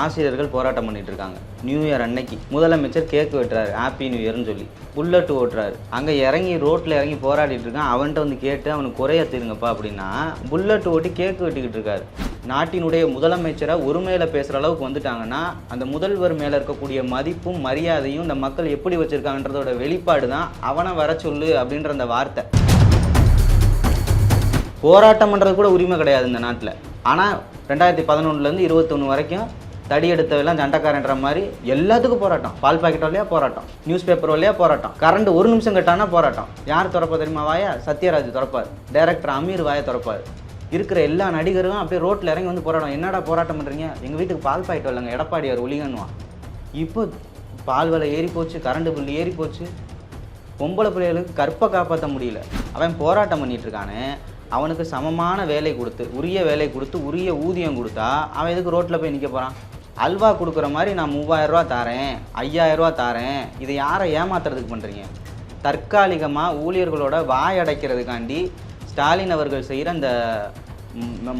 ஆசிரியர்கள் போராட்டம் பண்ணிட்டு இருக்காங்க நியூ இயர் அன்னைக்கு. முதலமைச்சர் கேக் வெட்டுறாரு. ஹாப்பி நியூ இயர்னு சொல்லி. புல்லட் ஓட்டுறாரு. அங்கே இறங்கி ரோட்டில் இறங்கி போராடிட்டு இருக்கான். அவன்கிட்ட வந்து கேட்டு அவனுக்கு குறைய தீருங்கப்பா அப்படின்னா புல்லட் ஓட்டி கேக் வெட்டிக்கிட்டு இருக்காரு. நாட்டினுடைய முதலமைச்சரை ஒருமையில் பேசுகிற அளவுக்கு வந்துட்டாங்கன்னா அந்த முதல்வர் மேலே இருக்கக்கூடிய மதிப்பும் மரியாதையும் இந்த மக்கள் எப்படி வச்சுருக்காங்கன்றதோட வெளிப்பாடு தான் அவனை வர சொல்லு அப்படின்ற அந்த வார்த்தை. போராட்டம் பண்ணுறது கூட உரிமை கிடையாது இந்த நாட்டில். ஆனால் ரெண்டாயிரத்தி பதினொன்றுலேருந்து இருபத்தொன்று வரைக்கும் தடி எடுத்தவெல்லாம் சண்டைக்காரன்ற மாதிரி எல்லாத்துக்கும் போராட்டம். பால் பாக்கெட் வழியாக போராட்டம். நியூஸ் பேப்பர் வழியாக போராட்டம். கரண்ட் ஒரு நிமிஷம் கட்டானா போராட்டம். யார் திறப்பா தெரியுமா வாயா? சத்யராஜ் திறப்பார். டைரக்டர் அமீர் வாயை திறப்பார். இருக்கிற எல்லா நடிகரும் அப்படியே ரோட்டில் இறங்கி வந்து போராட்டம் என்னடா போராட்டம் பண்ணுறீங்க எங்கள் வீட்டுக்கு பால் பாக்கெட் வரலங்க. எடப்பாடியார் ஒளிகன்னுவான். இப்போ பால் விலை ஏறி போச்சு கரண்ட் பில் ஏறி போச்சு. பொம்பளை பிள்ளைகளுக்கு கற்பை காப்பாற்ற முடியல. அவன் போராட்டம் பண்ணிட்டு இருக்கானே. அவனுக்கு சமமான வேலை கொடுத்து உரிய வேலை கொடுத்து உரிய ஊதியம் கொடுத்தா அவன் எதுக்கு ரோட்டில் போய் நிற்க போகிறான் அல்வா கொடுக்குற மாதிரி நான் மூவாயிரம் ரூபா தாரேன் ஐயாயிரம் ரூபா தாரேன். இதை யாரை ஏமாத்துறதுக்கு பண்ணுறீங்க தற்காலிகமாக ஊழியர்களோட வாயடைக்கிறதுக்காண்டி ஸ்டாலின் அவர்கள் செய்கிற அந்த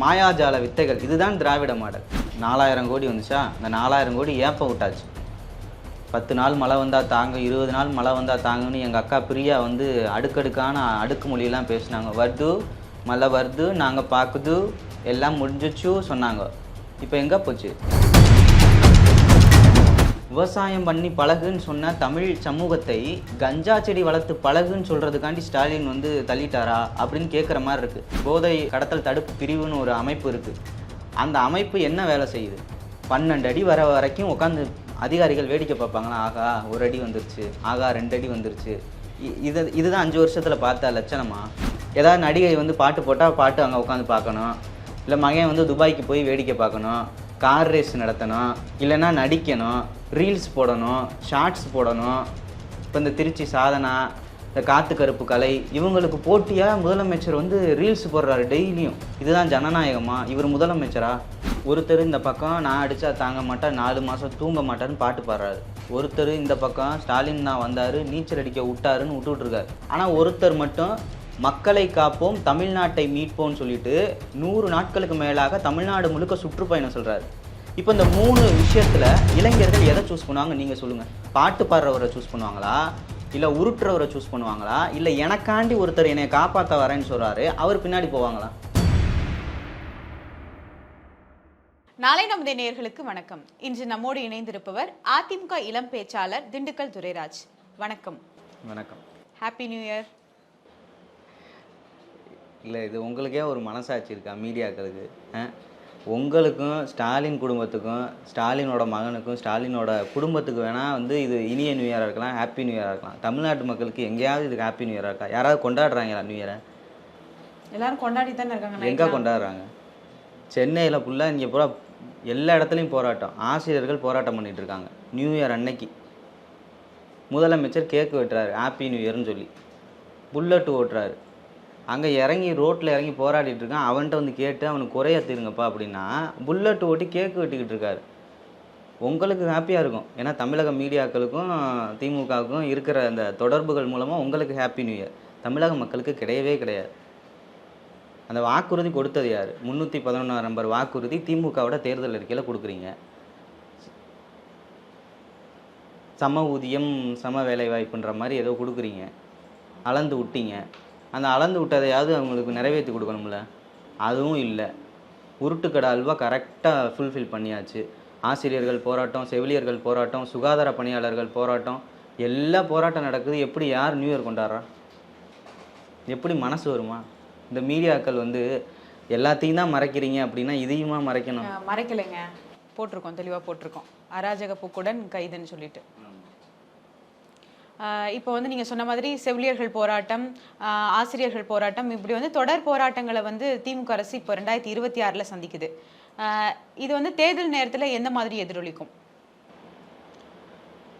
மாயாஜால வித்தைகள் இதுதான் திராவிட மாடல். நாலாயிரம் கோடி வந்துச்சா? இந்த நாலாயிரம் கோடி ஏப்ப விட்டாச்சு? பத்து நாள் மழை வந்தால் தாங்க இருபது நாள் மழை வந்தால் தாங்கன்னு எங்கள் அக்கா பிரியா வந்து அடுக்கடுக்கான அடுக்கு மொழியெல்லாம் பேசினாங்க. வருது மழை வருது நாங்கள் பார்க்குது எல்லாம் முடிஞ்சிச்சு சொன்னாங்க. இப்போ எங்கே போச்சு? விவசாயம் பண்ணி பழகுன்னு சொன்ன தமிழ் சமூகத்தை கஞ்சா செடி வளர்த்து பழகுன்னு சொல்கிறதுக்காண்டி ஸ்டாலின் வந்து தள்ளிட்டாரா அப்படின்னு கேட்குற மாதிரி இருக்குது போதை கடத்தல் தடுப்பு பிரிவுன்னு ஒரு அமைப்பு இருக்குது அந்த அமைப்பு என்ன வேலை செய்யுது? பன்னெண்டு அடி வர வரைக்கும் உட்காந்து அதிகாரிகள் வேடிக்கை பார்ப்பாங்களா? ஆகா ஒரு அடி வந்துருச்சு. ஆகா ரெண்டு அடி வந்துருச்சு. இது இதுதான் அஞ்சு வருஷத்தில் பார்த்த லட்சணமா? ஏதாவது நடிகை வந்து பாட்டு போட்டால் பாட்டு அங்கே உட்காந்து பார்க்கணும். இல்லை மகன் வந்து துபாய்க்கு போய் வேடிக்கை பார்க்கணும். கார் ரேஸ் நடத்தணும். இல்லைன்னா நடிக்கணும். ரீல்ஸ் போடணும் ஷார்ட்ஸ் போடணும் இப்போ இந்த திருச்சி சாதனா இந்த காத்து கருப்பு கலை இவங்களுக்கு போட்டியாக முதலமைச்சர் வந்து ரீல்ஸ் போடுறாரு டெய்லியும். இதுதான் ஜனநாயகமா? இவர் முதலமைச்சரா? ஒருத்தர் இந்த பக்கம் நான் அடித்தா தாங்க மாட்டேன் நாலு மாதம் தூங்க மாட்டேன்னு பாட்டு பாடுறாரு. ஒருத்தர் இந்த பக்கம் ஸ்டாலின் தான் வந்தார் நீச்சல் அடிக்க விட்டாருன்னு விட்டுட்ருக்காரு ஆனால் ஒருத்தர் மட்டும் மக்களை காப்போம் தமிழ்நாட்டை மீட்போம்னு சொல்லிட்டு நூறு நாட்களுக்கு மேலாக தமிழ்நாடு முழுக்க சுற்றுப்பயணம் சொல்கிறாரு இப்போ இந்த மூணு விஷயத்தில் இளைஞர்கள் எதை சூஸ் பண்ணுவாங்க? நீங்கள் சொல்லுங்கள் பாட்டு பாடுறவரை சூஸ் பண்ணுவாங்களா? இல்லை உருட்டுறவரை சூஸ் பண்ணுவாங்களா? இல்லை எனக்காண்டி ஒருத்தர் என்னை காப்பாற்ற வரேன்னு சொல்கிறாரு அவர் பின்னாடி போவாங்களா? நாளை நமது நேயர்களுக்கு வணக்கம். இன்று நம்மோடு இணைந்திருப்பவர் அதிமுக இளம் பேச்சாளர் திண்டுக்கல் துரைராஜ். வணக்கம். வணக்கம். ஹாப்பி நியூ இயர் இல்லை இது உங்களுக்கே ஒரு மனசாட்சி இருக்கா? மீடியாக்களுக்கு? உங்களுக்கும் ஸ்டாலின் குடும்பத்துக்கும் ஸ்டாலினோட மகனுக்கும் ஸ்டாலினோட குடும்பத்துக்கு வேணால் வந்து இது இனிய நியூ இயராக இருக்கலாம் ஹாப்பி நியூ இயராக இருக்கலாம். தமிழ்நாட்டு மக்களுக்கு எங்கேயாவது இதுக்கு ஹாப்பி நியூ இயராக இருக்கா? யாராவது கொண்டாடுறாங்களா நியூ இயரை எல்லாரும் கொண்டாடி தானே இருக்காங்க எங்கே கொண்டாடுறாங்க? சென்னையில் ஃபுல்லாக இங்கே பூரா எல்லா இடத்துலையும் போராட்டம். ஆசிரியர்கள் போராட்டம் பண்ணிட்டு இருக்காங்க. நியூ இயர் அன்னைக்கு. முதலமைச்சர் கேக் வெட்டுறாரு. ஹாப்பி நியூ இயர்னு சொல்லி. புல்லட் ஓட்டுறாரு. அங்கே இறங்கி ரோட்டில் இறங்கி போராடிட்டு இருக்கான். அவன்கிட்ட வந்து கேட்டு அவனுக்கு குறைய தீருங்கப்பா அப்படின்னா புல்லட் ஓட்டி கேக்கு வெட்டிக்கிட்டு இருக்காரு. உங்களுக்கு ஹாப்பியாக இருக்கும். ஏன்னா தமிழக மீடியாக்களுக்கும் திமுகவுக்கும் இருக்கிற அந்த தொடர்புகள் மூலமாக உங்களுக்கு ஹாப்பி நியூ இயர் தமிழக மக்களுக்கு கிடையவே கிடையாது. அந்த வாக்குறுதி கொடுத்தது யார்? முந்நூற்றி பதினொன்றாம் நம்பர் வாக்குறுதி திமுகவோட தேர்தல் அறிக்கையில் கொடுக்குறீங்க. சம ஊதியம் சம வேலை வாய்ப்புன்ற மாதிரி ஏதோ கொடுக்குறீங்க. அளந்து விட்டீங்க. அந்த அளந்து விட்டதையாவது அவங்களுக்கு நிறைவேற்றி கொடுக்கணும்ல? அதுவும் இல்லை. உருட்டுக்கடை அல்வா கரெக்டாக ஃபுல்ஃபில் பண்ணியாச்சு. ஆசிரியர்கள் போராட்டம் செவிலியர்கள் போராட்டம் சுகாதார பணியாளர்கள் போராட்டம் எல்லா போராட்டம் நடக்குது. எப்படி யார் நியூ இயர் கொண்டாடுறா? எப்படி மனசு வருமா? இந்த மீடியாக்கள் வந்து எல்லாத்தையும் தான் மறைக்கிறீங்க அப்படின்னா இதையுமா மறைக்கணும்? மறைக்கலைங்க. போட்டிருக்கோம் தெளிவாக போட்டிருக்கோம். அராஜக போக்குடன் கைதுன்னு சொல்லிட்டு. இப்போ வந்து நீங்கள் சொன்ன மாதிரி செவிலியர்கள் போராட்டம் ஆசிரியர்கள் போராட்டம் இப்படி வந்து தொடர் போராட்டங்களை வந்து திமுக அரசு இப்போ ரெண்டாயிரத்தி இருபத்தி ஆறில் சந்திக்குது. இது வந்து தேர்தல் நேரத்தில் எந்த மாதிரி எதிரொலிக்கும்?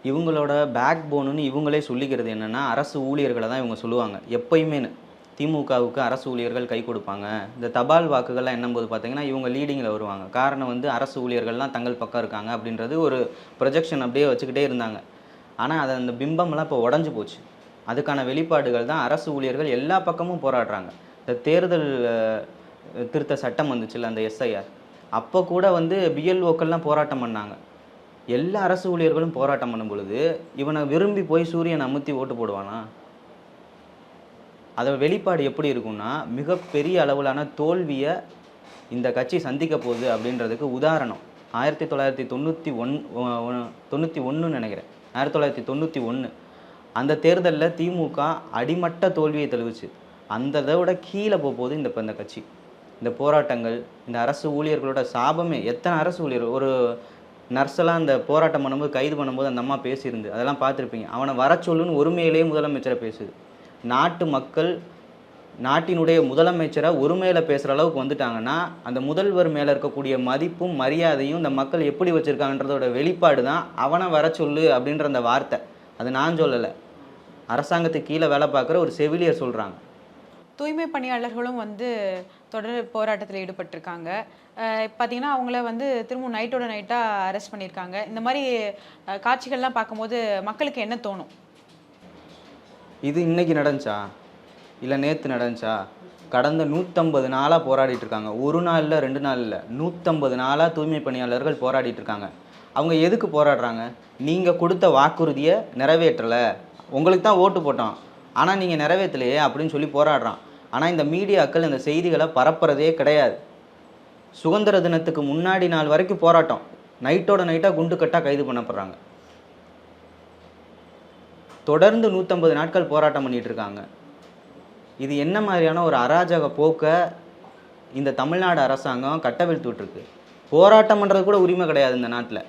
இவங்களோட பேக் போனுன்னு இவங்களே சொல்லிக்கிறது என்னென்னா அரசு ஊழியர்களை தான் இவங்க சொல்லுவாங்க. எப்பயுமேனு. திமுகவுக்கு அரசு ஊழியர்கள் கை கொடுப்பாங்க. இந்த தபால் வாக்குகள்லாம் என்னும்போது பார்த்தீங்கன்னா இவங்க லீடிங்கில் வருவாங்க. காரணம் வந்து அரசு ஊழியர்கள்லாம் தங்கள் பக்கம் இருக்காங்க அப்படின்றது ஒரு ப்ரொஜெக்ஷன் அப்படியே வச்சுக்கிட்டே இருந்தாங்க. ஆனால் அது அந்த பிம்பம்லாம் இப்போ உடஞ்சி போச்சு. அதுக்கான வெளிப்பாடுகள் தான் அரசு ஊழியர்கள் எல்லா பக்கமும் போராடுறாங்க. இந்த தேர்தல் திருத்த சட்டம் வந்துச்சுல்ல அந்த எஸ்ஐஆர். அப்போ கூட வந்து பிஎல்ஓக்கள்லாம் போராட்டம் பண்ணாங்க. எல்லா அரசு ஊழியர்களும் போராட்டம் பண்ணும் பொழுது இவனை விரும்பி போய் சூரியன் அமுத்தி ஓட்டு போடுவானா? அதோட வெளிப்பாடு எப்படி இருக்கும்னா மிகப்பெரிய அளவிலான தோல்வியை இந்த கட்சி சந்திக்க போகுது அப்படின்றதுக்கு உதாரணம். ஆயிரத்தி தொள்ளாயிரத்தி தொண்ணூற்றி ஒன் தொண்ணூற்றி ஒன்றுன்னு நினைக்கிறேன். ஆயிரத்தி தொள்ளாயிரத்தி தொண்ணூற்றி ஒன்று அந்த தேர்தலில் திமுக அடிமட்ட தோல்வியை தெளிவிச்சு அந்த இதை விட கீழே போக போகுது இந்த இப்போ இந்த கட்சி. இந்த போராட்டங்கள் இந்த அரசு ஊழியர்களோட சாபமே எத்தனை அரசு ஊழியர் ஒரு நர்ஸெல்லாம் இந்த போராட்டம் பண்ணும்போது கைது பண்ணும்போது அந்த அம்மா பேசியிருந்து அதெல்லாம் பார்த்துருப்பீங்க. அவனை வர சொல்லுன்னு ஒருமையிலேயே முதலமைச்சரை பேசுது. நாட்டு மக்கள் நாட்டினுடைய முதலமைச்சரை ஒருமையில் பேசுகிற அளவுக்கு வந்துட்டாங்கன்னா அந்த முதல்வர் மேலே இருக்கக்கூடிய மதிப்பும் மரியாதையும் இந்த மக்கள் எப்படி வச்சுருக்காங்கன்றதோட வெளிப்பாடு தான் அவனை வர சொல்லு அப்படின்ற அந்த வார்த்தை. அது நான் சொல்லலை. அரசாங்கத்துக்கு கீழே வேலை பார்க்குற ஒரு செவிலியர் சொல்கிறாங்க தூய்மை பணியாளர்களும் வந்து தொடர் போராட்டத்தில் ஈடுபட்டிருக்காங்க. பார்த்தீங்கன்னா அவங்கள வந்து திரும்ப நைட்டோட நைட்டாக அரெஸ்ட் பண்ணியிருக்காங்க. இந்த மாதிரி காட்சிகள்லாம் பார்க்கும்போது மக்களுக்கு என்ன தோணும்? இது இன்னைக்கு நடந்துச்சா? இல்லை நேற்று நடந்துச்சா? கடந்த நூற்றம்பது நாளாக போராடிட்டு இருக்காங்க. ஒரு நாளில் ரெண்டு நாள் இல்லை. நூற்றம்பது நாளாக தூய்மை பணியாளர்கள் போராடிட்டு இருக்காங்க. அவங்க எதுக்கு போராடுறாங்க? நீங்கள் கொடுத்த வாக்குறுதியை நிறைவேற்றலை. உங்களுக்கு தான் ஓட்டு போட்டோம் ஆனால் நீங்கள் நிறைவேற்றலையே அப்படின்னு சொல்லி போராடுறான். ஆனால் இந்த மீடியாக்கள் இந்த செய்திகளை பரப்புறதே கிடையாது. சுதந்திர தினத்துக்கு முன்னாடி நாள் வரைக்கும் போராட்டம். நைட்டோட நைட்டாக குண்டு கட்டாக கைது பண்ணப்படுறாங்க. தொடர்ந்து நூற்றம்பது நாட்கள் போராட்டம் பண்ணிகிட்டு இருக்காங்க. இது என்ன மாதிரியான ஒரு அராஜக போக்கை இந்த தமிழ்நாடு அரசாங்கம் கட்டவிழ்த்து விட்டுருக்கு? போராட்டம் பண்ணுறது கூட உரிமை கிடையாது இந்த நாட்டில்.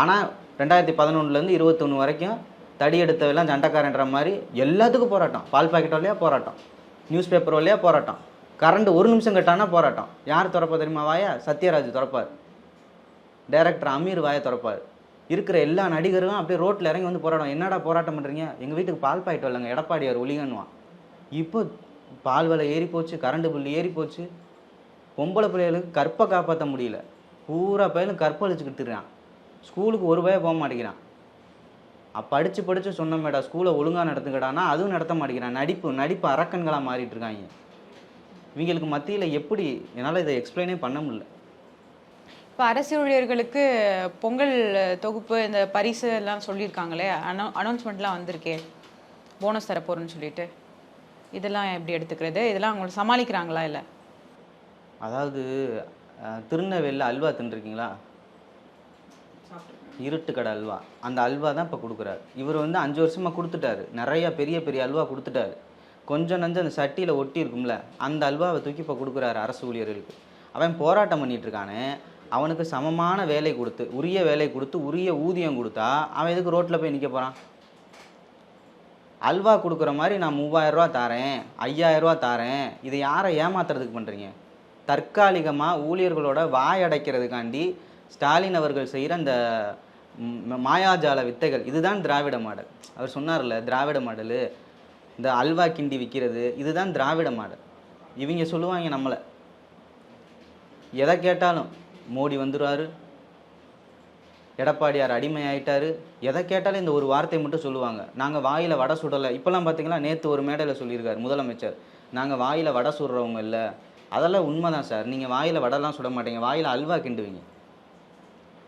ஆனால் ரெண்டாயிரத்தி பதினொன்றுலேருந்து இருபத்தொன்று வரைக்கும் தடி எடுத்தவெல்லாம் சண்டைக்காரன்ற மாதிரி எல்லாத்துக்கும் போராட்டம். பால் பாக்கெட் வழியாக போராட்டம். நியூஸ் பேப்பர் வழியாக போராட்டம். கரண்ட் ஒரு நிமிஷம் கட்டானா போராட்டம். யார் திறப்பா தெரியுமா வாயா? சத்யராஜ் திறப்பார். டைரக்டர் அமீர் வாயை திறப்பார். இருக்கிற எல்லா நடிகரும் அப்படியே ரோட்டில் இறங்கி வந்து போராடும் என்னடா போராட்டம் பண்ணுறீங்க எங்கள் வீட்டுக்கு பால் பாயிட்டு வரலங்க. எடப்பாடியார் ஒளிகன்னுவான். இப்போ பால் விலை ஏறி போச்சு கரண்ட் பில் ஏறி போச்சு. பொம்பளை பிள்ளைகளுக்கு கற்பை காப்பாற்ற முடியல. பூரா பையலும் கற்பழிச்சுக்கிட்டு இருக்கான் ஸ்கூலுக்கு ஒரு பய போக மாட்டேங்கிறான். படித்து படித்து சொன்னமேடா ஸ்கூலை ஒழுங்காக நடத்துக்கடானா அதுவும் நடத்த மாட்டேங்கிறான். நடிப்பு நடிப்பு அரக்கன்களாக மாறிட்டு இருக்காங்க. இவங்களுக்கு மத்தியில் எப்படி என்னால் இதை எக்ஸ்பிளைனே பண்ண முடியல. இப்போ அரசு ஊழியர்களுக்கு பொங்கல் தொகுப்பு இந்த பரிசு எல்லாம் சொல்லியிருக்காங்களே அனௌ அனௌன்ஸ்மெண்ட்லாம் வந்திருக்கே. போனஸ் தரப்போறேன்னு சொல்லிட்டு. இதெல்லாம் எப்படி எடுத்துக்கிறது? இதெல்லாம் அவங்களை சமாளிக்கிறாங்களா இல்லை? அதாவது திருநெல்வேலியில் அல்வா தின்றுருக்கீங்களா? இருட்டு கடை அல்வா. அந்த அல்வா தான் இப்போ கொடுக்குறாரு. இவர் வந்து அஞ்சு வருஷமாக கொடுத்துட்டாரு. நிறைய பெரிய பெரிய அல்வா கொடுத்துட்டாரு. கொஞ்சம் நஞ்சம் அந்த சட்டியில் ஒட்டி இருக்கும்ல அந்த அல்வாவை தூக்கி இப்போ கொடுக்குறாரு அரசு ஊழியர்களுக்கு. அவன் போராட்டம் பண்ணிட்டு இருக்கானே அவனுக்கு சமமான வேலை கொடுத்து உரிய வேலை கொடுத்து உரிய ஊதியம் கொடுத்தா அவன் எதுக்கு ரோட்டில் போய் நிற்க போகிறான் அல்வா கொடுக்குற மாதிரி நான் மூவாயிரம் ரூபா தாரேன் ஐயாயிரம் ரூபா தாரேன். இதை யாரை ஏமாத்துறதுக்கு பண்ணுறீங்க தற்காலிகமாக ஊழியர்களோட வாய் அடைக்கிறதுக்காண்டி ஸ்டாலின் அவர்கள் செய்கிற அந்த மாயாஜால வித்தைகள். இதுதான் திராவிட மாடல். அவர் சொன்னார்ல திராவிட மாடலு இந்த அல்வா கிண்டி விற்கிறது இதுதான் திராவிட மாடல். இவங்க சொல்லுவாங்க நம்மளை. எதை கேட்டாலும் மோடி வந்துடுவார் எடப்பாடியார் அடிமை எதை கேட்டாலும் இந்த ஒரு வார்த்தை மட்டும் சொல்லுவாங்க. நாங்கள் வாயில் வடை சுடலை. இப்போல்லாம் பார்த்தீங்களா நேற்று ஒரு மேடையில் சொல்லியிருக்கார் முதலமைச்சர். நாங்கள் வாயில் வடை சுடுறவங்க இல்லை. அதெல்லாம் உண்மைதான் சார். நீங்கள் வாயில் வடைலாம் சுட மாட்டீங்க. வாயில் அல்வா கிண்டுவீங்க.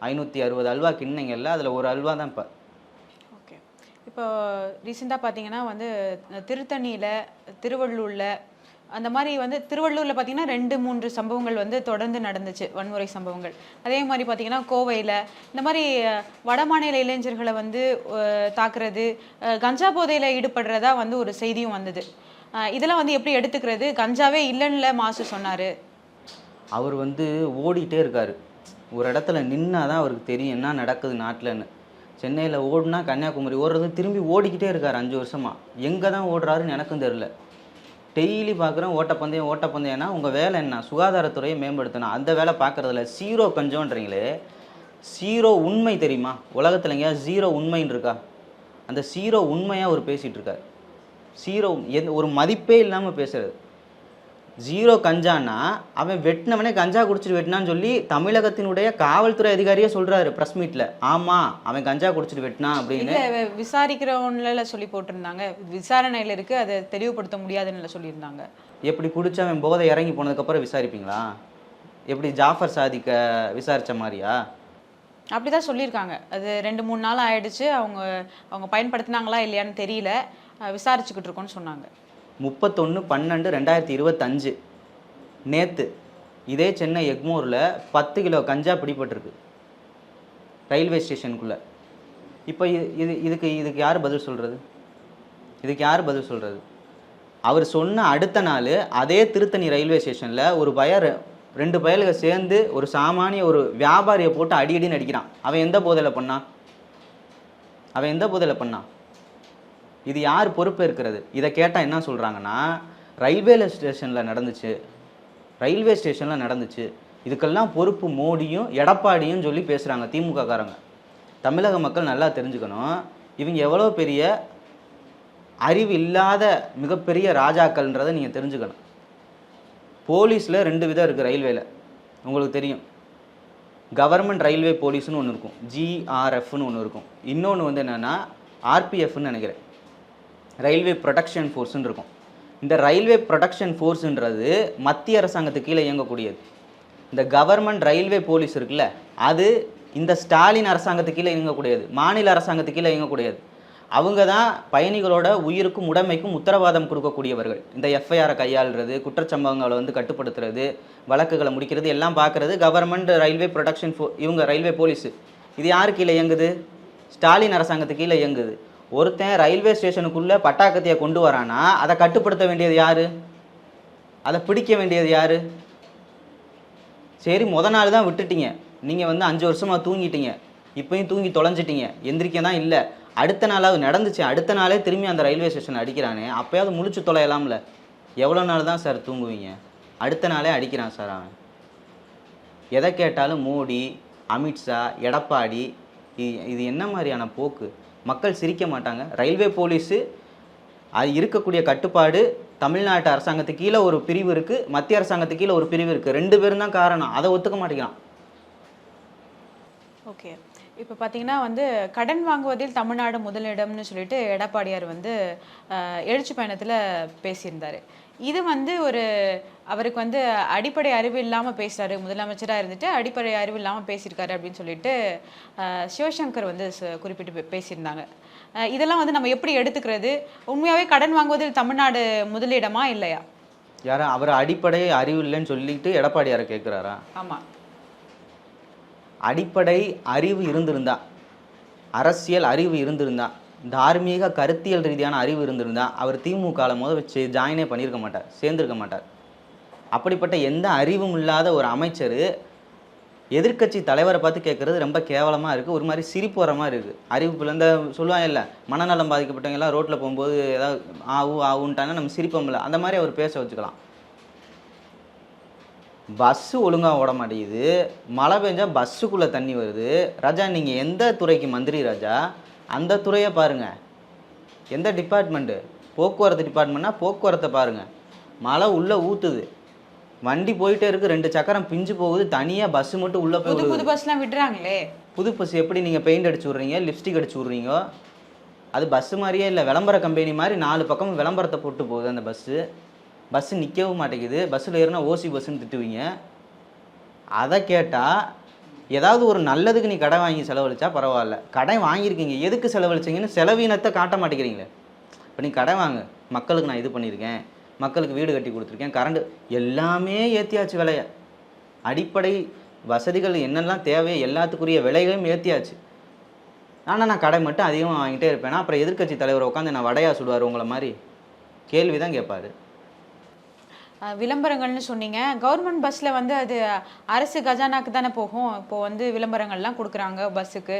ஐநூற்றி அறுபது அல்வா கிண்டிங்கல்ல அதில் ஒரு அல்வா தான் இப்போ. ஓகே. இப்போ ரீசெண்டாக பார்த்தீங்கன்னா வந்து திருத்தணியில் திருவள்ளூரில் அந்த மாதிரி வந்து திருவள்ளூரில் பார்த்தீங்கன்னா ரெண்டு மூன்று சம்பவங்கள் வந்து தொடர்ந்து நடந்துச்சு வன்முறை சம்பவங்கள். அதே மாதிரி பார்த்தீங்கன்னா கோவையில் இந்த மாதிரி வடமாநில இளைஞர்களை வந்து தாக்குறது கஞ்சா போதையில் ஈடுபடுறதா வந்து ஒரு செய்தியும் வந்தது. இதெல்லாம் வந்து எப்படி எடுத்துக்கிறது? கஞ்சாவே இல்லைன்னுல மாசு சொன்னார். அவர் வந்து ஓடிட்டே இருக்கார். ஒரு இடத்துல நின்னா தான் அவருக்கு தெரியும் என்ன நடக்குது நாட்டில்னு சென்னையில் ஓடுனா கன்னியாகுமரி ஓடுறது திரும்பி ஓடிக்கிட்டே இருக்கார் அஞ்சு வருஷமாக எங்கே தான் ஓடுறாருன்னு எனக்கும் தெரில டெய்லி பார்க்குறேன் ஓட்டப்பந்தயம் ஓட்டப்பந்தயம்னா உங்கள் வேலை என்ன? சுகாதாரத்துறையை மேம்படுத்தணும். அந்த வேலை பார்க்குறதுல ஜீரோ கஞ்சோன்றீங்களே ஜீரோ உண்மை தெரியுமா? உலகத்தில் எங்கேயாவது ஜீரோ உண்மைன்னு இருக்கா? அந்த ஜீரோ உண்மையாக அவர் பேசிகிட்டு இருக்கார். ஜீரோ எந்த ஒரு மதிப்பே இல்லாமல் பேசுகிறது ஜீரோ கஞ்சான்னா அவன் வெட்டினவனே கஞ்சா குடிச்சிட்டு வெட்டினான்னு சொல்லி தமிழகத்தினுடைய காவல்துறை அதிகாரியே சொல்றாரு ப்ரெஸ் மீட்ல ஆமா அவன் கஞ்சா குடிச்சிட்டு வெட்டினான் அப்படின்னு. விசாரிக்கிறவன்ல சொல்லி போட்டிருந்தாங்க. விசாரணையில் இருக்குது அதை தெளிவுபடுத்த முடியாதுன்னு சொல்லியிருந்தாங்க. எப்படி குடிச்சு அவன் போதை இறங்கி போனதுக்கப்புறம் விசாரிப்பீங்களா? எப்படி ஜாஃபர் சாதிக்க விசாரிச்ச மாதிரியா? அப்படிதான் சொல்லியிருக்காங்க. அது ரெண்டு மூணு நாள் ஆயிடுச்சு. அவங்க அவங்க பயன்படுத்தினாங்களா இல்லையான்னு தெரியல. விசாரிச்சுக்கிட்டு இருக்கோம்னு சொன்னாங்க. முப்பத்தொன்று பன்னெண்டு ரெண்டாயிரத்தி இருபத்தஞ்சு. நேற்று இதே சென்னை எக்மோரில் பத்து கிலோ கஞ்சா பிடிபட்டிருக்கு. ரயில்வே ஸ்டேஷனுக்குள்ளே. இப்போ இது இது இதுக்கு இதுக்கு யார் பதில் சொல்கிறது இதுக்கு யார் பதில் சொல்கிறது அவர் சொன்ன அடுத்த நாள் அதே திருத்தணி ரயில்வே ஸ்டேஷனில் ஒரு பயர் ரெண்டு பயலுக சேர்ந்து ஒரு சாமானிய ஒரு வியாபாரியை போட்டு அடி அடின்னு அடிக்கிறான். அவன் எந்த போதையில் பண்ணான்? அவன் எந்த போதையில் பண்ணான்? இது யார் பொறுப்பேற்கிறது இதை கேட்டால் என்ன சொல்கிறாங்கன்னா ரயில்வே ஸ்டேஷனில் நடந்துச்சு. ரயில்வே ஸ்டேஷனில் நடந்துச்சு. இதுக்கெல்லாம் பொறுப்பு மோடியும் எடப்பாடியும் சொல்லி பேசுகிறாங்க திமுக காரங்க தமிழக மக்கள் நல்லா தெரிஞ்சுக்கணும். இவங்க எவ்வளோ பெரிய அறிவு இல்லாத மிகப்பெரிய ராஜாக்கள்ன்றதை நீங்கள் தெரிஞ்சுக்கணும். போலீஸில் ரெண்டு விதம் இருக்குது ரயில்வேல உங்களுக்கு தெரியும். கவர்மெண்ட் ரயில்வே போலீஸ்னு ஒன்று இருக்கும். ஜிஆர்எஃப்னு ஒன்று இருக்கும். இன்னொன்று வந்து என்னென்னா ஆர்பிஎஃப்னு நினைக்கிறேன். ரயில்வே ப்ரொடக்ஷன் ஃபோர்ஸ்னு இருக்கும். இந்த ரயில்வே ப்ரொடக்ஷன் ஃபோர்ஸுன்றது மத்திய அரசாங்கத்துக்கு கீழே இயங்கக்கூடியது. இந்த கவர்மெண்ட் ரயில்வே போலீஸ் இருக்குல்ல அது இந்த ஸ்டாலின் அரசாங்கத்துக்கு கீழே இயங்கக்கூடியது மாநில அரசாங்கத்துக்கு கீழே இயங்கக்கூடியது. அவங்க தான் பயணிகளோட உயிருக்கும் உடைமைக்கும் உத்தரவாதம் கொடுக்கக்கூடியவர்கள். இந்த எஃப்ஐஆரை கையாளுறது குற்றச்சம்பவங்களை வந்து கட்டுப்படுத்துறது வழக்குகளை முடிக்கிறது எல்லாம் பார்க்குறது கவர்மெண்ட் ரயில்வே ப்ரொடக்ஷன் ஃபோ இவங்க ரயில்வே போலீஸு இது யார் கீழே இயங்குது? ஸ்டாலின் அரசாங்கத்துக்கு கீழே இயங்குது. ஒருத்தன் ரயில்வே ஸ்டேஷனுக்குள்ளே பட்டாக்கத்தையை கொண்டு வரானா? அதை கட்டுப்படுத்த வேண்டியது யார்? அதை பிடிக்க வேண்டியது யார்? சரி முத நாள் தான் விட்டுட்டீங்க. நீங்கள் வந்து அஞ்சு வருஷமாக தூங்கிட்டீங்க. இப்பயும் தூங்கி தொலைஞ்சிட்டீங்க. எந்திரிக்க தான் இல்லை. அடுத்த நாளாவது நடந்துச்சு. அடுத்த நாளே திரும்பி அந்த ரயில்வே ஸ்டேஷன் அடிக்கிறானே. அப்போயாவது முழிச்சு தொலையலாம்ல. எவ்வளோ நாள் தான் சார் தூங்குவீங்க? அடுத்த நாளே அடிக்கிறான் சார் அவன். எதை கேட்டாலும் மோடி அமித்ஷா எடப்பாடி இது என்ன மாதிரியான போக்கு? மக்கள் சிரிக்க மாட்டாங்க. ரயில்வே போலீஸு அது இருக்கக்கூடிய கட்டுப்பாடு தமிழ்நாட்டு அரசாங்கத்துக்கு கீழே ஒரு பிரிவு இருக்குது மத்திய அரசாங்கத்துக்கு கீழே ஒரு பிரிவு இருக்குது ரெண்டு பேரும் தான் காரணம். அதை ஒத்துக்க மாட்டேங்கிறான். ஓகே. இப்போ பார்த்தீங்கன்னா வந்து கடன் வாங்குவதில் தமிழ்நாடு முதலிடம்னு சொல்லிட்டு எடப்பாடியார் வந்து எழுச்சி பயணத்தில் பேசியிருந்தாரு. இது வந்து ஒரு அவருக்கு வந்து அடிப்படை அறிவு இல்லாமல் பேசுறாரு. முதலமைச்சராக இருந்துட்டு அடிப்படை அறிவு இல்லாமல் பேசியிருக்காரு அப்படின்னு சொல்லிட்டு சிவசங்கர் வந்து குறிப்பிட்டு பேசியிருந்தாங்க. இதெல்லாம் வந்து நம்ம எப்படி எடுத்துக்கிறது? உண்மையாகவே கடன் வாங்குவதில் தமிழ்நாடு முதலிடமா இல்லையா? யாரும் அவர் அடிப்படை அறிவு இல்லைன்னு சொல்லிட்டு எடப்பாடியாரை கேட்குறாரா ஆமாம் அடிப்படை அறிவு இருந்திருந்தா அரசியல் அறிவு இருந்திருந்தா தார்மீக கருத்தியல் ரீதியான அறிவு இருந்திருந்தா அவர் திமுகவில் முத வச்சு ஜாயினே பண்ணியிருக்க மாட்டார் சேர்ந்திருக்க மாட்டார். அப்படிப்பட்ட எந்த அறிவும் இல்லாத ஒரு அமைச்சர் எதிர்க்கட்சி தலைவரை பார்த்து கேட்குறது ரொம்ப கேவலமாக இருக்குது ஒரு மாதிரி சிரிப்பு வர மாதிரி இருக்குது அறிவு இந்த சொல்லுவாங்க இல்லை மனநலம் பாதிக்கப்பட்டவங்க எல்லாம் ரோட்டில் போகும்போது ஏதாவது ஆவு ஆவுன்ட்டாங்க நம்ம சிரிப்போம்ல அந்த மாதிரி அவர் பேச வச்சுக்கலாம். பஸ்ஸு ஒழுங்காக ஓட மாட்டேங்குது. மழை பெஞ்சா பஸ்ஸுக்குள்ளே தண்ணி வருது. ராஜா நீங்கள் எந்த துறைக்கு மந்திரி ராஜா? அந்த துறையை பாருங்கள் எந்த டிபார்ட்மெண்ட்டு போக்குவரத்து டிபார்ட்மெண்ட்னா போக்குவரத்தை பாருங்கள் மழை உள்ளே ஊற்றுது வண்டி போயிட்டே இருக்கு. ரெண்டு சக்கரம் பிஞ்சு போகுது. தனியாக பஸ்ஸு மட்டும் உள்ளே போய் புது பஸ்லாம் விடுறாங்களே. புது பஸ் எப்படி நீங்கள் பெயிண்ட் அடிச்சு விட்றீங்க? லிப்ஸ்டிக் அடிச்சு விட்றீங்க? அது பஸ்ஸு மாதிரியே இல்லை. விளம்பர கம்பெனி மாதிரி நாலு பக்கம் விளம்பரத்தை போட்டு போகுது அந்த பஸ்ஸு பஸ்ஸு நிற்கவும் மாட்டேங்குது. பஸ்ஸில் ஏறினா ஓசி பஸ்ஸுன்னு திட்டுவீங்க. அதை கேட்டால் ஏதாவது ஒரு நல்லதுக்கு நீ கடை வாங்கி செலவழிச்சா பரவாயில்ல. கடை வாங்கியிருக்கீங்க. எதுக்கு செலவழிச்சீங்கன்னு செலவீனத்தை காட்ட மாட்டேங்கிறீங்களே. இப்போ நீ கடை வாங்க. மக்களுக்கு நான் இது பண்ணியிருக்கேன். மக்களுக்கு வீடு கட்டி கொடுத்துருக்கேன். கரண்ட் எல்லாமே ஏற்றியாச்சு விலையை. அடிப்படை வசதிகள் என்னெல்லாம் தேவையோ எல்லாத்துக்குரிய விலைகளையும் ஏற்றியாச்சு ஆனால் நான் கடை மட்டும் அதிகமாக வாங்கிட்டே இருப்பேன்னா அப்புறம் எதிர்க்கட்சி தலைவர் உட்காந்து நான் வடையா சுடுவார் உங்களை மாதிரி? கேள்வி தான் கேட்பாரு. விளம்பரங்கள்னு சொன்னீங்க. கவர்மெண்ட் பஸ்ஸில் வந்து அது அரசு கஜானாக்கு தானே போகும். இப்போது வந்து விளம்பரங்கள்லாம் கொடுக்குறாங்க பஸ்ஸுக்கு.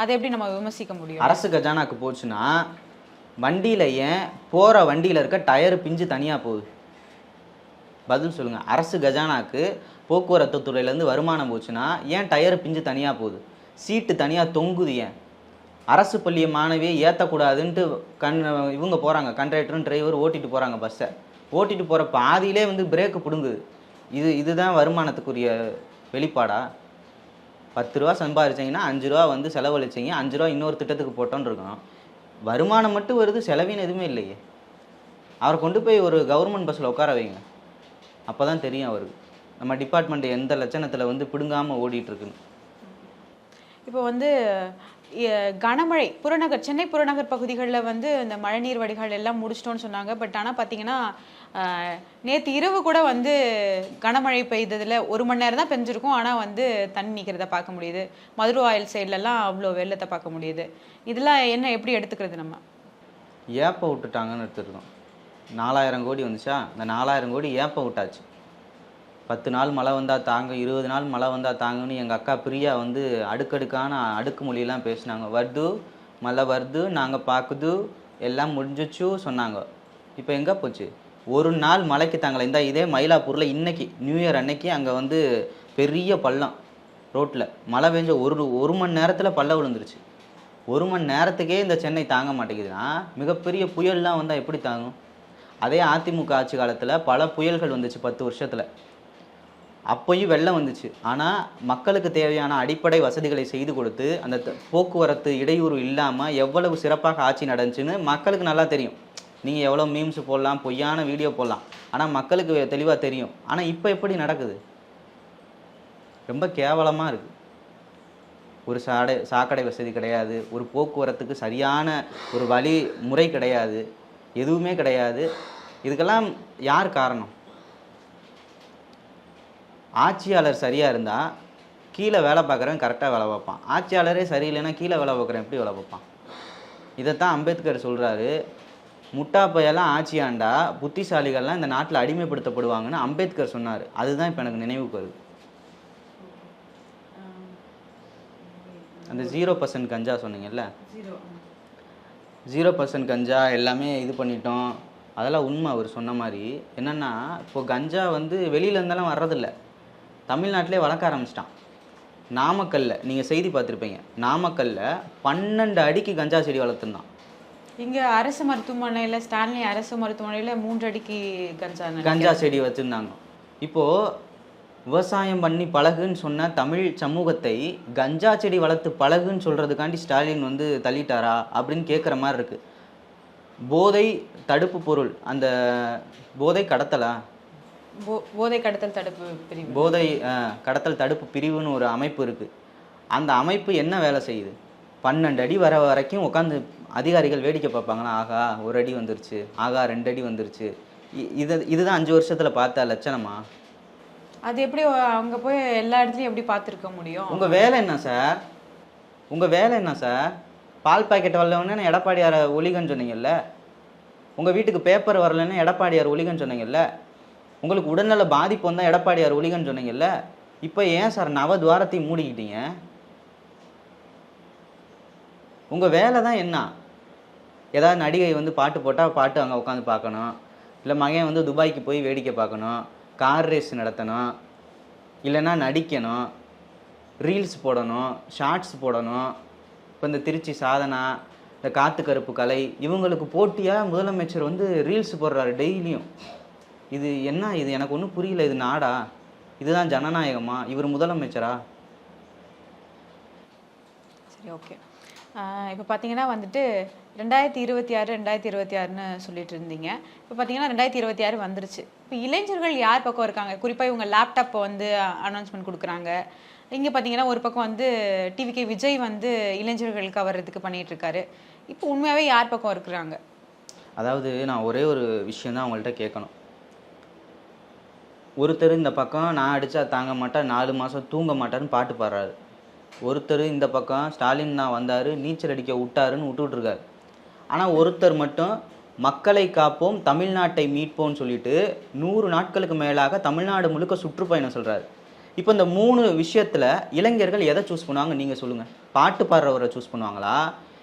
அதை எப்படி நம்ம விமர்சிக்க முடியும்? அரசு கஜானாக்கு போச்சுன்னா வண்டியில் ஏன் போகிற வண்டியில் இருக்க டயரு பிஞ்சு தனியாக போகுது? பதில் சொல்லுங்கள் அரசு கஜானாக்கு போக்குவரத்து துறையிலேருந்து வருமானம் போச்சுன்னா ஏன் டயரு பிஞ்சு தனியாக போகுது? சீட்டு தனியாக தொங்குது ஏன்? அரசு பள்ளி மாணவியை ஏற்றக்கூடாதுன்ட்டு கண் இவங்க போகிறாங்க கண்ட்ராக்டரும் டிரைவர் ஓட்டிகிட்டு போகிறாங்க பஸ்ஸை. ஓட்டிட்டு போகிற பாதியிலே வந்து பிரேக்கு பிடுங்குது. இது இதுதான் வருமானத்துக்குரிய வெளிப்பாடா. பத்து ரூபா சம்பாதிச்சீங்கன்னா அஞ்சு ரூபா வந்து செலவழிச்சீங்க அஞ்சு ரூபா இன்னொரு திட்டத்துக்கு போட்டோன்னு இருக்கணும். வருமானம் மட்டும் வருது செலவின்னு எதுவுமே இல்லையே. அவரை கொண்டு போய் ஒரு கவர்மெண்ட் பஸ்ஸில் உட்கார வைங்க. அப்போ தான் தெரியும் அவருக்கு. நம்ம டிபார்ட்மெண்ட் எந்த லட்சணத்தில் வந்து பிடுங்காமல் ஓடிட்டுருக்குன்னு. இப்போ வந்து கனமழை புறநகர் சென்னை புறநகர் பகுதிகளில் வந்து இந்த மழைநீர் வடிகால் எல்லாம் முடிச்சிட்டோன்னு சொன்னாங்க. பட் ஆனால் பார்த்தீங்கன்னா நேற்று இரவு கூட வந்து கனமழை பெய்ததில் ஒரு மணி நேரம் தான் பெஞ்சிருக்கும். ஆனால் வந்து தண்ணி நிற்கிறத பார்க்க முடியுது. மதுரவாயல் சைட்லலாம் அவ்வளோ வெள்ளத்தை பார்க்க முடியுது. இதெல்லாம் என்ன எப்படி எடுத்துக்கிறது நம்ம? ஏப்ப விட்டுட்டாங்கன்னு எடுத்துருக்கோம் நாலாயிரம் கோடி வந்துச்சா? இந்த நாலாயிரம் கோடி ஏப்ப விட்டாச்சு. பத்து நாள் மழை வந்தால் தாங்க இருபது நாள் மழை வந்தால் தாங்கன்னு எங்கள் அக்கா பிரியா வந்து அடுக்கடுக்கான அடுக்கு மொழியெல்லாம் பேசினாங்க. வருது மழை வருது நாங்கள் பார்க்குது எல்லாம் முடிஞ்சிச்சு சொன்னாங்க. இப்போ எங்கே போச்சு? ஒரு நாள் மழைக்கு தாங்கலை. இந்த இதே மயிலாப்பூரில் இன்னைக்கு நியூ இயர் அன்னைக்கு அங்கே வந்து பெரிய பள்ளம் ரோட்டில் மழை பெஞ்ச ஒரு ஒரு மணி நேரத்தில் பள்ளம் விழுந்துருச்சு. ஒரு மணி நேரத்துக்கே இந்த சென்னை தாங்க மாட்டேங்குதுன்னா மிகப்பெரிய புயல்லாம் வந்தால் எப்படி தாங்கும்? அதே அதிமுக ஆட்சி காலத்தில் பல புயல்கள் வந்துச்சு பத்து வருஷத்தில். அப்போயும் வெள்ளம் வந்துச்சு. ஆனால் மக்களுக்கு தேவையான அடிப்படை வசதிகளை செய்து கொடுத்து அந்த போக்குவரத்து இடையூறு இல்லாமல் எவ்வளவு சிறப்பாக ஆட்சி நடந்துச்சுன்னு மக்களுக்கு நல்லா தெரியும். நீங்கள் எவ்வளோ மீம்ஸ் போடலாம் பொய்யான வீடியோ போடலாம். ஆனால் மக்களுக்கு தெளிவாக தெரியும். ஆனால் இப்போ எப்படி நடக்குது? ரொம்ப கேவலமாக இருக்குது ஒரு சாடை சாக்கடை வசதி கிடையாது. ஒரு போக்குவரத்துக்கு சரியான ஒரு வழி முறை கிடையாது. எதுவுமே கிடையாது. இதுக்கெல்லாம் யார் காரணம்? ஆட்சியாளர் சரியாக இருந்தால் கீழே வேலை பார்க்குறவன் கரெக்டாக வேலை பார்ப்பான். ஆட்சியாளரே சரியில்லைன்னா கீழே வேலை பார்க்குறேன் எப்படி வேலை பார்ப்பான்? இதைத்தான் அம்பேத்கர் சொல்கிறாரு முட்டா பையெல்லாம் ஆட்சியாண்டா புத்திசாலிகள்லாம் இந்த நாட்டில் அடிமைப்படுத்தப்படுவாங்கன்னு அம்பேத்கர் சொன்னார். அதுதான் இப்போ எனக்கு நினைவுக்கு வருது. அந்த ஜீரோ பர்சன்ட் கஞ்சா சொன்னீங்கல்ல? ஜீரோ பர்சன்ட் கஞ்சா எல்லாமே இது பண்ணிட்டோம். அதெல்லாம் உண்மை அவர் சொன்ன மாதிரி. என்னென்னா இப்போ கஞ்சா வந்து வெளியில இருந்தெல்லாம் வர்றதில்ல. தமிழ்நாட்டிலே வளர்க்க ஆரம்பிச்சிட்டான். நாமக்கல்ல நீங்கள் செய்தி பார்த்துருப்பீங்க. நாமக்கல்ல பன்னெண்டு அடிக்கு கஞ்சா செடி வளர்த்துருந்தான். இங்க அரசு மருத்துவமனையில ஸ்டான்லி அரசு மருத்துவமனையில மூன்று அடிக்கு கஞ்சா கஞ்சா செடி வச்சுருந்தாங்க. இப்போது விவசாயம் பண்ணி பழகுன்னு சொன்ன தமிழ் சமூகத்தை கஞ்சா செடி வளர்த்து பழகுன்னு சொல்கிறதுக்காண்டி ஸ்டாலின் வந்து தள்ளிட்டாரா அப்படின்னு கேட்குற மாதிரி இருக்குது போதை தடுப்பு பொருள் அந்த போதை கடத்தலா? போதை கடத்தல் தடுப்பு பிரிவு. போதை கடத்தல் தடுப்பு பிரிவுன்னு ஒரு அமைப்பு இருக்குது அந்த அமைப்பு என்ன வேலை செய்யுது? பன்னெண்டு அடி வர வரைக்கும் உட்காந்து அதிகாரிகள் வேடிக்கை பார்ப்பாங்களா ஆகா ஒரு அடி வந்துருச்சு. ஆகா ரெண்டு அடி வந்துருச்சு. இது இதுதான் அஞ்சு வருஷத்தில் பார்த்த லட்சணமா? அது எப்படி அங்க போய் எல்லா இடத்துலயும் எப்படி பார்த்துருக்க முடியும்? உங்கள் வேலை என்ன சார்? உங்கள் வேலை என்ன சார்? பால் பாக்கெட் வரலன்னு எடப்பாடியார் ஒலிகன்னு சொன்னீங்கல்ல? உங்கள் வீட்டுக்கு பேப்பர் வரலன்னு எடப்பாடியார் ஒலிகன்னு சொன்னீங்கல்ல? உங்களுக்கு உடல்நல பாதிப்பு வந்தால் எடப்பாடியார் ஒலிகன்னு சொன்னீங்கல்ல? இப்போ ஏன் சார் நவதுவாரத்தையும் மூடிக்கிட்டீங்க? உங்கள் வேலை தான் என்ன? ஏதாவது நடிகை வந்து பாட்டு போட்டால் பாட்டு அங்கே உட்காந்து பார்க்கணும். இல்லை மகன் வந்து துபாய்க்கு போய் வேடிக்கை பார்க்கணும். கார் ரேஸ் நடத்தணும். இல்லைன்னா நடிக்கணும். ரீல்ஸ் போடணும். ஷார்ட்ஸ் போடணும். இப்போ இந்த திருச்சி சாதனா இந்த காத்து கருப்பு கலை இவங்களுக்கு போட்டியாக முதலமைச்சர் வந்து ரீல்ஸ் போடுறாரு டெய்லியும். இது என்ன இது? எனக்கு ஒன்றும் புரியல. இது நாடா? இதுதான் ஜனநாயகமா? இவர் முதலமைச்சரா? சரி ஓகே. இப்போ பார்த்தீங்கன்னா வந்துட்டு ரெண்டாயிரத்தி இருபத்தி ஆறு ரெண்டாயிரத்தி இருபத்தி ஆறுன்னு சொல்லிட்டு இருந்தீங்க. இப்போ பார்த்தீங்கன்னா ரெண்டாயிரத்தி இருபத்தி ஆறு வந்துருச்சு. இப்போ இளைஞர்கள் யார் பக்கம் இருக்காங்க? குறிப்பாக இவங்க லேப்டாப்பை வந்து அனௌன்ஸ்மெண்ட் கொடுக்குறாங்க. இங்கே பார்த்தீங்கன்னா ஒரு பக்கம் வந்து டிவிகே விஜய் வந்து இளைஞர்கள் கவர்றதுக்கு பண்ணிகிட்டு இருக்காரு. இப்போ உண்மையாகவே யார் பக்கம் இருக்கிறாங்க? அதாவது நான் ஒரே ஒரு விஷயம் தான் அவங்கள்ட்ட கேட்கணும். ஒருத்தர் இந்த பக்கம் நான் அடித்தா தாங்க மாட்டேன் நாலு மாதம் தூங்க மாட்டேன்னு பாட்டு பாடுறாரு. ஒருத்தர் இந்த பக்கம் ஸ்டாலின் தான் வந்தார் நீச்சல் அடிக்க விட்டாருன்னு விட்டுட்ருக்காரு ஆனால் ஒருத்தர் மட்டும் மக்களை காப்போம் தமிழ்நாட்டை மீட்போம்னு சொல்லிட்டு நூறு நாட்களுக்கு மேலாக தமிழ்நாடு முழுக்க சுற்றுப்பயணம் சொல்கிறாரு இப்போ இந்த மூணு விஷயத்தில் இளைஞர்கள் எதை சூஸ் பண்ணுவாங்க நீங்கள் சொல்லுங்கள் பாட்டு பாடுறவரை சூஸ் பண்ணுவாங்களா?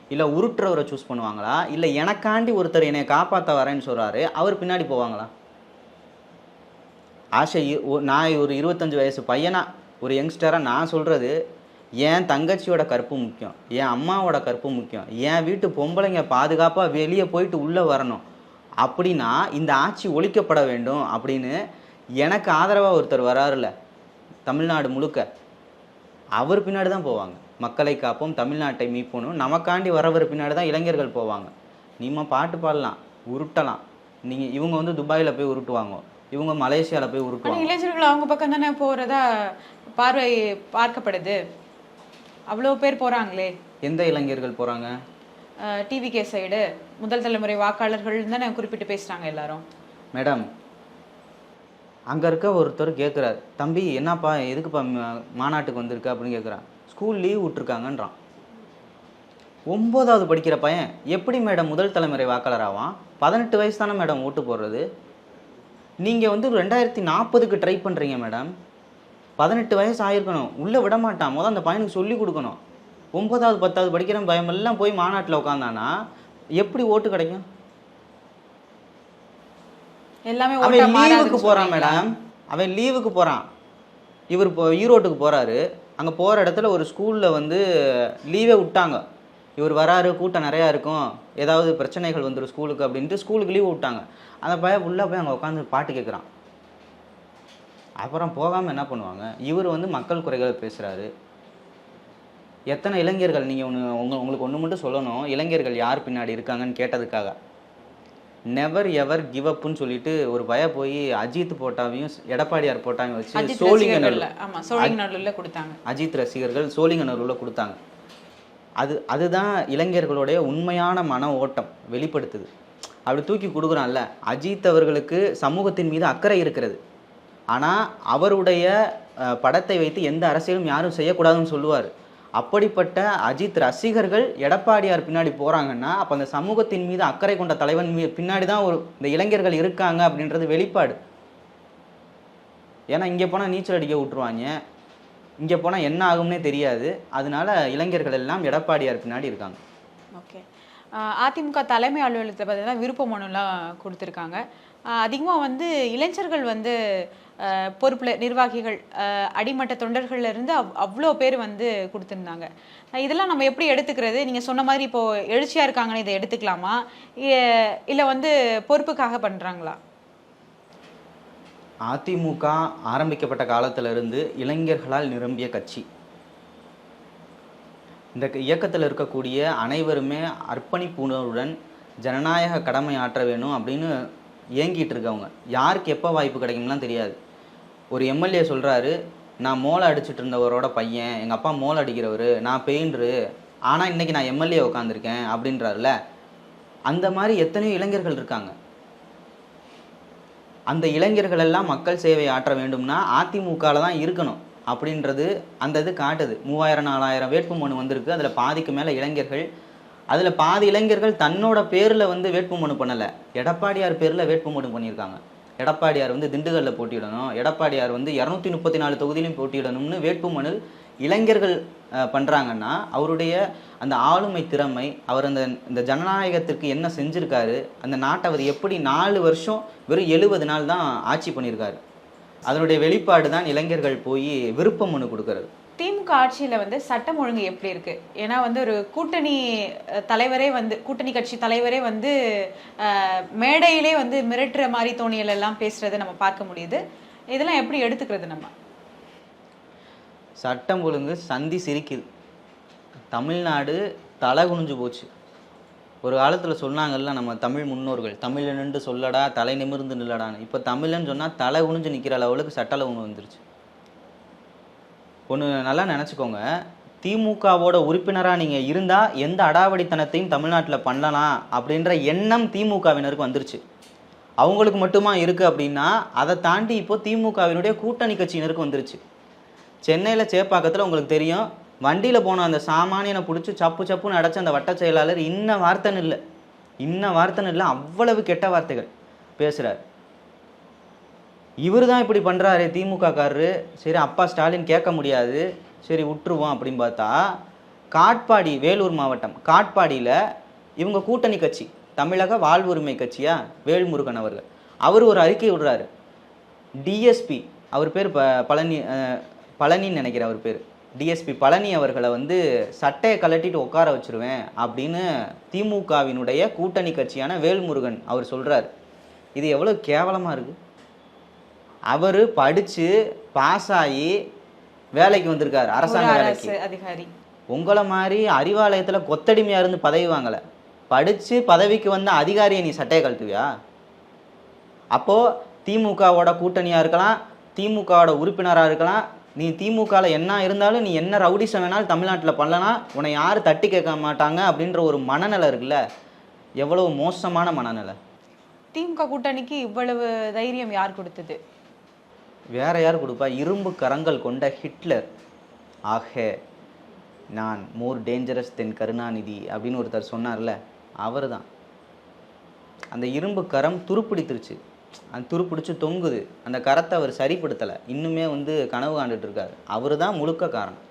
இல்லை உருட்டுறவரை சூஸ் பண்ணுவாங்களா? இல்லை எனக்காண்டி ஒருத்தர் என்னை காப்பாற்ற வரேன்னு சொல்கிறாரு அவர் பின்னாடி போவாங்களா? ஆசை ஒ- நான் ஒரு இருபத்தஞ்சு வயசு பையனா ஒரு யங்ஸ்டராக நான் சொல்கிறது என் தங்கச்சியோட கற்பு முக்கியம் என் அம்மாவோட கற்பு முக்கியம் என் வீட்டு பொம்பளைங்க பாதுகாப்பாக வெளியே போயிட்டு உள்ளே வரணும். அப்படின்னா இந்த ஆட்சி ஒழிக்கப்பட வேண்டும் அப்படின்னு எனக்கு ஆதரவாக ஒருத்தர் வராருல தமிழ்நாடு முழுக்க. அவர் பின்னாடி தான் போவாங்க. மக்களை காப்போம் தமிழ்நாட்டை மீட்போனும் நமக்காண்டி வரவர் பின்னாடி தான் இளைஞர்கள் போவாங்க. நீமா பாட்டு பாடலாம் உருட்டலாம். நீங்கள் இவங்க வந்து துபாயில் போய் உருட்டுவாங்க. இவங்க மலேசியாவில் போய் உருட்டுவாங்க. இளைஞர்கள் அவங்க பக்கம் தானே போகிறதா பார்வை பார்க்கப்படுது. அவ்வளோ பேர் போறாங்களே. எந்த இளைஞர்கள் போகிறாங்க டிவி கே சைடு முதல் தலைமுறை வாக்காளர்கள் தானே குறிப்பிட்டு பேசுறாங்க எல்லாரும். மேடம் அங்கே இருக்க ஒருத்தர் கேட்குறாரு தம்பி என்னப்பா எதுக்குப்பா மாநாட்டுக்கு வந்திருக்க? அப்படின்னு கேட்குறான் ஸ்கூல் லீவ் விட்ருக்காங்கன்றான் ஒம்போதாவது படிக்கிற பையன் எப்படி மேடம் முதல் தலைமுறை வாக்காளர் ஆவான்? பதினெட்டு வயசு தானே மேடம் ஓட்டு போடுறது? நீங்கள் வந்து ரெண்டாயிரத்தி நாற்பதுக்கு ட்ரை பண்ணுறீங்க மேடம். பதினெட்டு வயசு ஆயிருக்கணும். உள்ளே விட மாட்டான். முதல் அந்த பையனுக்கு சொல்லி கொடுக்கணும். ஒன்பதாவது பத்தாவது படிக்கிற பையன் எல்லாம் போய் மாநாட்டில் உட்காந்தானா எப்படி ஓட்டு கிடைக்கும்? எல்லாமே அவன் லீவுக்கு போறான் சொல்றீங்களா? மேடம் அவன் லீவுக்கு போறான். இவர் இப்போ ஈரோட்டுக்கு போறாரு. அங்க போற இடத்துல ஒரு ஸ்கூல்ல வந்து லீவே விட்டாங்க. இவர் வராரு கூட்டம் நிறையா இருக்கும். ஏதாவது பிரச்சனைகள் வந்துடும் ஸ்கூலுக்கு அப்படின்ட்டு ஸ்கூலுக்கு லீவ் விட்டாங்க. அந்த பையன் உள்ள போய் அங்கே உட்காந்து பாட்டு கேட்குறான் அப்புறம் போகாமல் என்ன பண்ணுவாங்க? இவர் வந்து மக்கள் குறைகளை பேசுகிறாரு எத்தனை இளைஞர்கள் நீங்கள் ஒன்று உங்க உங்களுக்கு ஒன்று மட்டும் சொல்லணும். இளைஞர்கள் யார் பின்னாடி இருக்காங்கன்னு கேட்டதுக்காக. நெவர் எவர் கிவ் அப்னு சொல்லிட்டு ஒரு பய போய் அஜித் போட்டாவையும் எடப்பாடியார் போட்டாவையும் வச்சு சோழிங்கநல்லூர்ல கொடுத்தாங்க. அஜித் ரசிகர்கள் சோழிங்கநல்லூரில் கொடுத்தாங்க. அது அதுதான் இளைஞர்களுடைய உண்மையான மன ஓட்டம் வெளிப்படுத்துது. அப்படி தூக்கி கொடுக்குறான்ல அஜித் அவர்களுக்கு சமூகத்தின் மீது அக்கறை இருக்கிறது. ஆனால் அவருடைய படத்தை வைத்து எந்த அரசியலும் யாரும் செய்யக்கூடாதுன்னு சொல்லுவார். அப்படிப்பட்ட அஜித் ரசிகர்கள் எடப்பாடியார் பின்னாடி போகிறாங்கன்னா அப்போ அந்த சமூகத்தின் மீது அக்கறை கொண்ட தலைவன் மீ பின்னாடி தான் ஒரு இந்த இளைஞர்கள் இருக்காங்க அப்படின்றது வெளிப்பாடு. ஏன்னா இங்கே போனால் நீச்சல் அடிக்க விட்ருவாங்க இங்கே போனால் என்ன ஆகும்னே தெரியாது. அதனால இளைஞர்கள் எல்லாம் எடப்பாடியார் பின்னாடி இருக்காங்க. ஓகே. அதிமுக தலைமை அலுவலகத்தில் பார்த்தீங்கன்னா விருப்ப மனுலாம் கொடுத்துருக்காங்க. அதிகமாக வந்து இளைஞர்கள் வந்து பொறுப்புல நிர்வாகிகள் அடிமட்ட தொண்டர்கள்ல இருந்து அவ் அவ்வளோ பேர் வந்து கொடுத்துருந்தாங்க. இதெல்லாம் நம்ம எப்படி எடுத்துக்கிறது? நீங்கள் சொன்ன மாதிரி இப்போ எழுச்சியாக இருக்காங்கன்னு இதை எடுத்துக்கலாமா? இல்லை வந்து பொறுப்புக்காக பண்ணுறாங்களா அதிமுக ஆரம்பிக்கப்பட்ட காலத்துல இருந்து இளைஞர்களால் நிரம்பிய கட்சி. இந்த க- இயக்கத்தில் இருக்கக்கூடிய அனைவருமே அர்ப்பணிப்புணர்வுடன் ஜனநாயக கடமை ஆற்ற வேணும் அப்படின்னு ஏங்கிட்டு இருக்கவங்க. யாருக்கு எப்போ வாய்ப்பு கிடைக்கும்லாம் தெரியாது. ஒரு எம்எல்ஏ சொல்கிறாரு நான் மோளை அடிச்சுட்டு இருந்தவரோட பையன் எங்கள் அப்பா மோளை அடிக்கிறவர் நான் பெயிண்டரு ஆனால் இன்னைக்கு நான் எம்எல்ஏ உட்காந்துருக்கேன் அப்படின்றாருல அந்த மாதிரி எத்தனையோ இளைஞர்கள் இருக்காங்க. அந்த இளைஞர்கள் எல்லாம் மக்கள் சேவை ஆற்ற வேண்டும்னா அதிமுகவில் தான் இருக்கணும் அப்படின்றது அந்த இது காட்டுது. மூவாயிரம் நாலாயிரம் வேட்பு மனு வந்திருக்கு. அதில் பாதிக்கு மேலே இளைஞர்கள் அதில் பாதி இளைஞர்கள் தன்னோட பேரில் வந்து வேட்பு மனு பண்ணலை. எடப்பாடியார் பேரில் வேட்பு மனு பண்ணியிருக்காங்க. எடப்பாடியார் வந்து திண்டுக்கல்லில் போட்டியிடணும். எடப்பாடியார் வந்து இரநூத்தி முப்பத்தி நாலு தொகுதியிலும் போட்டியிடணும்னு வேட்புமனு இளைஞர்கள் பண்ணுறாங்கன்னா அவருடைய அந்த ஆளுமை திறமை அவர் அந்த இந்த ஜனநாயகத்திற்கு என்ன செஞ்சுருக்காரு அந்த நாட்டை அவர் எப்படி நாலு வருஷம் வெறும் எழுபது நாள் தான் ஆட்சி பண்ணியிருக்காரு. அதனுடைய வெளிப்பாடு தான் இளைஞர்கள் போய் விருப்ப மனு கொடுக்கறது. திமுக ஆட்சியில் வந்து சட்டம் ஒழுங்கு எப்படி இருக்கு? ஏன்னா வந்து ஒரு கூட்டணி தலைவரே வந்து கூட்டணி கட்சி தலைவரே வந்து மேடையிலே வந்து மிரட்டுற மாதிரி தோணியல் எல்லாம் பேசுறதை நம்ம பார்க்க முடியுது. இதெல்லாம் எப்படி எடுத்துக்கிறது நம்ம? சட்டம் ஒழுங்கு சந்தி சிரிக்குது. தமிழ்நாடு தலை குனிஞ்சு போச்சு. ஒரு காலத்தில் சொன்னாங்கல்ல நம்ம தமிழ் முன்னோர்கள் தமிழன்னு சொல்லடா தலை நிமிர்ந்து நில்லடான்னு. இப்போ தமிழன்னு சொன்னால் தலை குனிஞ்சு நிற்கிற லெவலுக்கு சட்ட ஒன்று வந்துருச்சு ஒன்று நல்லா நினச்சிக்கோங்க. திமுகவோட உறுப்பினராக நீங்கள் இருந்தால் எந்த அடாவடித்தனத்தையும் தமிழ்நாட்டில் பண்ணலாம் அப்படின்ற எண்ணம் திமுகவினருக்கு வந்துருச்சு. அவங்களுக்கு மட்டுமா இருக்குது அப்படின்னா அதை தாண்டி இப்போ திமுகவினுடைய கூட்டணி கட்சியினருக்கு வந்துருச்சு. சென்னையில் சேப்பாக்கத்தில் உங்களுக்கு தெரியும் வண்டியில் போன அந்த சாமானியனை பிடிச்சி சப்பு சப்புன்னு அடைச்ச அந்த வட்ட செயலாளர் இன்ன வார்த்தைன்னு இல்லை. இன்ன வார்த்தைன்னு இல்லை அவ்வளவு கெட்ட வார்த்தைகள் பேசுகிறார் இவர் தான் இப்படி பண்ணுறாரு திமுக காரரு. சரி அப்பா ஸ்டாலின் கேட்க முடியாது. சரி விட்டுருவோம் அப்படின்னு பார்த்தா காட்பாடி வேலூர் மாவட்டம். காட்பாடியில் இவங்க கூட்டணி கட்சி தமிழக வாழ்வுரிமை கட்சியா? வேல்முருகன் அவர்கள். அவர் ஒரு அறிக்கை விடுறாரு. டிஎஸ்பி அவர் பேர் ப பழனி பழனின்னு நினைக்கிறேன் அவர் பேர். டிஎஸ்பி பழனி அவர்களை வந்து சட்டையை கலட்டிட்டு உட்கார வச்சிருவேன் அப்படின்னு திமுகவினுடைய கூட்டணி கட்சியான வேல்முருகன் அவர் சொல்கிறார் இது எவ்வளோ கேவலமாக இருக்குது அவர் படித்து பாஸ் ஆகி வேலைக்கு வந்திருக்காரு அரசாங்க வேலைக்கு. அதிகாரி. உங்களை மாதிரி அறிவாலயத்தில் கொத்தடிமையாக இருந்து பதவி வாங்கலை. படித்து பதவிக்கு வந்த அதிகாரியை நீ சட்டையை கழட்டுவியா? அப்போது திமுகவோட கூட்டணியாக இருக்கலாம் திமுகவோட உறுப்பினராக இருக்கலாம் நீ திமுகவில் என்ன இருந்தாலும் நீ என்ன ரவுடிசம் வேணாலும் தமிழ்நாட்டில் பண்ணலாம் உன்னை யாரும் தட்டி கேட்க மாட்டாங்க அப்படின்ற ஒரு மனநிலை இருக்குல்ல? எவ்வளவு மோசமான மனநிலை. திமுக கூட்டணிக்கு இவ்வளவு தைரியம் யார் கொடுத்தது? வேற யார் கொடுப்பா? இரும்பு கரங்கள் கொண்ட ஹிட்லர். ஆக நான் மோர் டேஞ்சரஸ் தென் கருணாநிதி அப்படின்னு ஒருத்தர் சொன்னார்ல அவர் தான் அந்த இரும்பு கரம் துருப்பிடித்துருச்சு. அந்த துருப்பிடிச்சு தொங்குது. அந்த கரத்தை அவர் சரிப்படுத்தலை. இன்னுமே வந்து கனவு காண்டுட்டு இருக்காரு அவர் தான் முழுக்க காரணம்.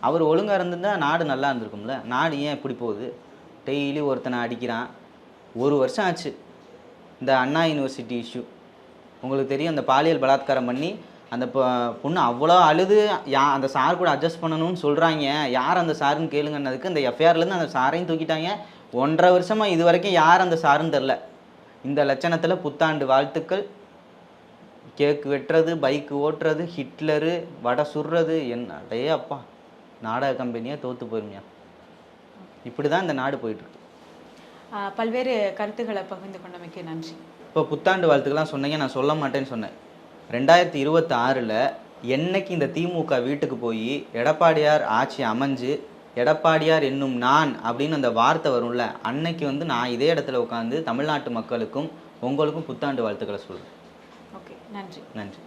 அவர் ஒழுங்காக இருந்திருந்தால் நாடு நல்லா இருந்திருக்கும்ல. நாடு ஏன் இப்படி போகுது? டெய்லி ஒருத்தனை அடிக்கிறான். ஒரு வருஷம் ஆச்சு. இந்த அண்ணா யூனிவர்சிட்டி இஷ்யூ. உங்களுக்கு தெரியும் அந்த பாலியல் பலாத்காரம் பண்ணி அந்த பொண்ணு அவ்வளோ அழுது யா அந்த சார் கூட அட்ஜஸ்ட் பண்ணணும்னு சொல்கிறாங்க யார் அந்த சாருன்னு கேளுங்கன்னதுக்கு அந்த எஃப்ஐஆர்லேருந்து அந்த சாரையும் தூக்கிட்டாங்க. ஒன்றரை வருஷமாக இது வரைக்கும் யார் அந்த சாருன்னு தெரில. இந்த லட்சணத்தில் புத்தாண்டு வாழ்த்துக்கள். கேக்கு வெட்டுறது பைக்கு ஓட்டுறது ஹிட்லரு வடை சுடுறது என்ன அப்பா. நாடக கம்பெனியாக தோற்று போயிருமியா. இப்படி தான் இந்த நாடு போயிட்டுருக்கு பல்வேறு கருத்துக்களை பகிர்ந்து கொண்டமைக்கு நன்றி. இப்போ புத்தாண்டு வாழ்த்துக்கெல்லாம் சொன்னீங்க நான் சொல்ல மாட்டேன்னு சொன்னேன். ரெண்டாயிரத்தி இருபத்தி ஆறில் என்னைக்கு இந்த திமுக வீட்டுக்கு போய் எடப்பாடியார் ஆட்சி அமைஞ்சு எடப்பாடியார் என்னும் நான் அப்படின்னு அந்த வார்த்தை வரும்ல அன்னைக்கு வந்து நான் இதே இடத்துல உட்காந்து தமிழ்நாட்டு மக்களுக்கும் உங்களுக்கும் புத்தாண்டு வாழ்த்துக்களை சொல்றேன். ஓகே நன்றி. நன்றி.